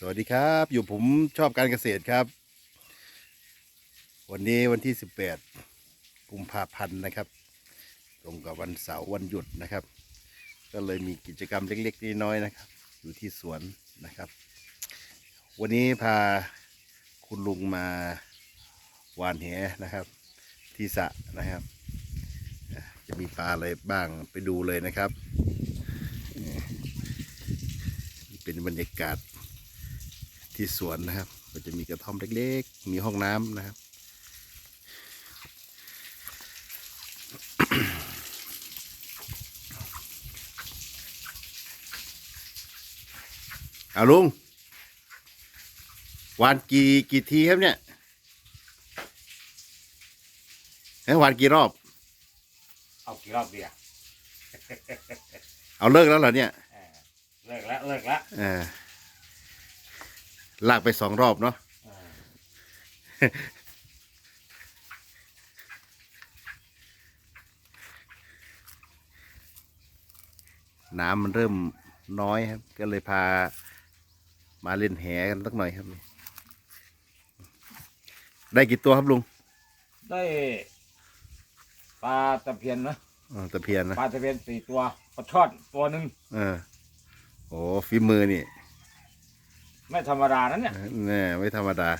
สวัสดีครับ อยู่ผมชอบการเกษตรครับ วันนี้วันที่ 18กุมภาพันธ์นะครับ ตรงกับวันเสาร์วันหยุดนะครับ ก็เลยมีกิจกรรมเล็กๆน้อยๆนะครับ อยู่ที่สวนนะครับ วันนี้พาคุณลุงมาหวานแหนะครับ ที่สะนะครับ จะมีปลาอะไรบ้างไปดูเลยนะครับ เป็นบรรยากาศ ที่สวนนะครับก็จะมีกระท่อมเล็กๆ มีห้องน้ำนะครับ เอาลุงหวานกี่กี่ทีครับเนี่ยเอ้ยหวานกี่รอบ เอากี่รอบดีอะเอาเลิกแล้วเหรอเนี่ยเออเลิกแล้วเลิกแล้วเออ ลากไปสองรอบเนาะเออน้ำมันเริ่มน้อยครับ ก็เลยพามาเล่นแหกันสักหน่อยครับ ได้กี่ตัวครับลุง ได้ปลาตะเพียนนะอ๋อตะเพียนนะ ปลาตะเพียนสี่ตัว ปลาช่อนตัวหนึ่งเออโอ้ฝีมือนี่ ไม่ธรรมดานั้นเนี่ย แน่ไม่ธรรมดา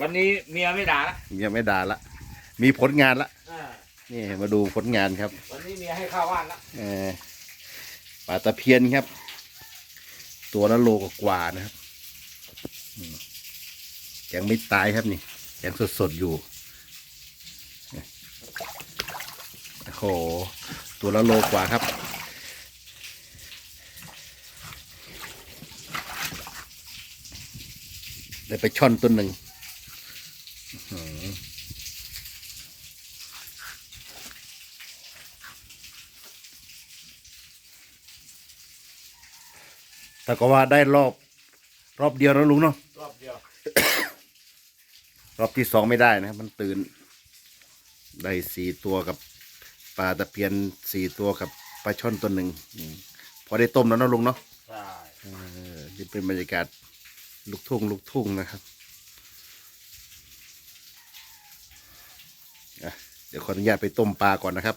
วันนี้เมียไม่ด่าละยังไม่ด่าละ มีผลงานละ อ่านี่มาดูผลงานครับวันนี้เมียให้ข้าวว่านละเออปลาตะเพียนครับ ตัวละโลกว่าๆนะครับอืมยังไม่ตายครับนี่ ยังสดๆอยู่ โอ้โห ตัวละโลกว่าครับ ได้ไปช่อนตัวหนึ่งอื้อหือแต่ก็ว่าได้รอบ รอบเดียวนะลุงเนาะรอบเดียว รอบที่สองไม่ได้นะครับมันตื่น ได้สี่ตัวกับปลาตะเพียนสี่ตัวกับปลาช่อนตัวหนึ่งอืมพอได้ต้มแล้วเนาะลุงเนาะใช่เออนี่เป็นบรรยากาศ ลูกทุ่งลูกทุ่งนะครับเดี๋ยวขออนุญาตไปต้มปลาก่อนนะครับ